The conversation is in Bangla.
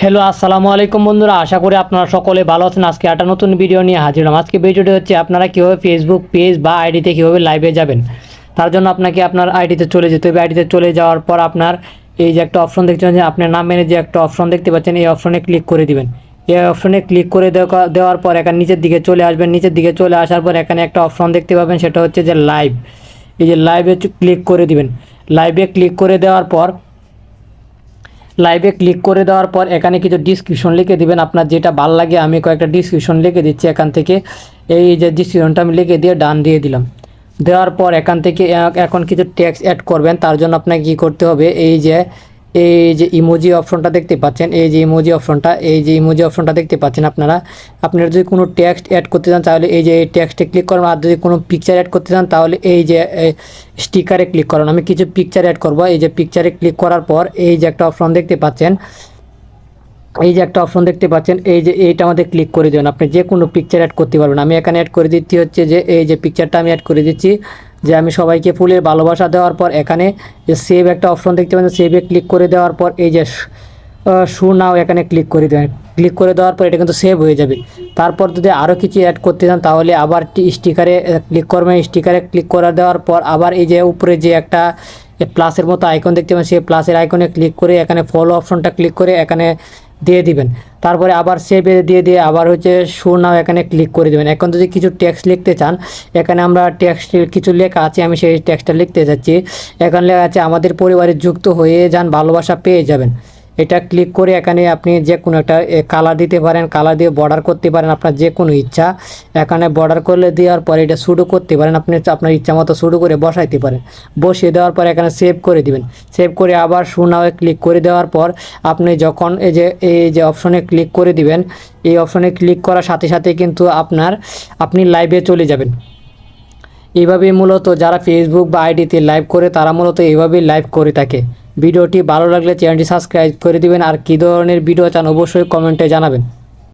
হ্যালো, আসসালামু আলাইকুম বন্ধুরা। আশা করি আপনারা সকলে ভালো আছেন। আজকে একটা নতুন ভিডিও নিয়ে হাজির হলাম। আজকে ভিডিওটি হচ্ছে, আপনারা কীভাবে ফেসবুক পেজ বা আইডিতে কীভাবে লাইভে যাবেন? তার জন্য আপনাকে আপনার আইডিতে চলে যেতে হবে। আইডিতে চলে যাওয়ার পর আপনার এই যে একটা অপশন দেখতে পাচ্ছেন, আপনার নাম মেনে যে একটা অপশন দেখতে পাচ্ছেন, এই অপশনে ক্লিক করে দিবেন। এই অপশনে ক্লিক করে দেওয়া- দেওয়ার পর এখানে নিচের দিকে চলে আসবেন। নিচের দিকে চলে আসার পর এখানে একটা অপশন দেখতে পাবেন, সেটা হচ্ছে যে লাইভ এই যে লাইভে ক্লিক করে দিবেন। লাইভে ক্লিক করে দেওয়ার পর লাইভে ক্লিক করে দেওয়ার পর এখানে কিছু ডিসক্রিপশন লিখে দিবেন। আপনার যেটা ভালো লাগে, আমি কয়েকটা ডিসক্রিপশন লিখে দিচ্ছি এখান থেকে। এই যে ডিসক্রিপশনটা আমি লিখে দিয়ে ডান দিয়ে দিলাম। দেওয়ার পর এখান থেকে এখন কিছু ট্যাক্স অ্যাড করবেন। তার জন্য আপনাকে কী করতে হবে? এই যে এই যে ইমোজি অপশনটা দেখতে পাচ্ছেন, এই যে ইমোজি অপশনটা এই যে ইমোজি অপশনটা দেখতে পাচ্ছেন আপনারা। আপনারা যদি কোনো টেক্সট অ্যাড করতে চান, তাহলে এই যে টেক্সটে ক্লিক করুন, আর যদি কোনো পিকচার অ্যাড করতে চান, তাহলে এই যে স্টিকারে ক্লিক করুন। আমি কিছু পিকচার অ্যাড করব। এই যে পিকচারে ক্লিক করার পর এই যে একটা অপশন দেখতে পাচ্ছেন, এই যে একটা অপশন দেখতে পাচ্ছেন, এই যে এইটা আমাদের ক্লিক করে দেবেন আপনি যে কোনো পিকচার অ্যাড করতে পারবেন। আমি এখানে অ্যাড করে দিচ্ছি হচ্ছে যে, এই যে পিকচারটা আমি অ্যাড করে দিচ্ছি। যে আমি সবাইকে ফুলের ভালোবাসা দেওয়ার পর এখানে যে সেভ একটা অপশন দেখতে পাচ্ছেন সেভে ক্লিক করে দেওয়ার পর এই যে শু নাও এখানে ক্লিক করে দেবেন। ক্লিক করে দেওয়ার পর এটা কিন্তু সেভ হয়ে যাবে। তারপর যদি আরও কিছু অ্যাড করতে চান, তাহলে আবার স্টিকারে ক্লিক করবেন। স্টিকারে ক্লিক করে দেওয়ার পর আবার এই যে উপরে যে একটা প্লাসের মতো আইকন দেখতে পাবেন সেই প্লাসের আইকনে ক্লিক করে এখানে ফলো অপশনটা ক্লিক করে এখানে দিয়ে দিবেন। তারপরে আবার সেভে দিয়ে দিয়ে আবার হচ্ছে শো নাও এখানে ক্লিক করে দেবেন। এখন যদি কিছু ট্যাক্স লিখতে চান, এখানে আমরা টেক্সট কিছু লেখা আছে, আমি সেই ট্যাক্সটা লিখতে যাচ্ছি। এখানে লেখা আছে, আমাদের পরিবারে যুক্ত হয়ে যান, ভালোবাসা পেয়ে যাবেন। এটা ক্লিক করে এখানে আপনি যে কোনো একটা কালার দিতে পারেন কালার দিয়ে বর্ডার করতে পারেন আপনার যে কোনো ইচ্ছা। এখানে বর্ডার করলে দেওয়ার পরে এটা শুরু করতে পারেন, আপনি আপনার ইচ্ছা মতো শুরু করে বসাইতে পারেন। বসিয়ে দেওয়ার পর এখানে সেভ করে দিবেন। সেভ করে আবার শোনাওয়ে ক্লিক করে দেওয়ার পর আপনি যখন এই যে এই যে অপশনে ক্লিক করে দিবেন, এই অপশনে ক্লিক করার সাথে সাথে কিন্তু আপনার, আপনি লাইভে চলে যাবেন। এইভাবেই মূলত যারা ফেসবুক বা আইডিতে লাইভ করে, তারা মূলত এইভাবেই লাইভ করে থাকে। ভিডিওটি ভালো লাগলে চ্যানেলটি সাবস্ক্রাইব করে দিবেন। আর কী ধরনের ভিডিও চান অবশ্যই কমেন্টে জানাবেন।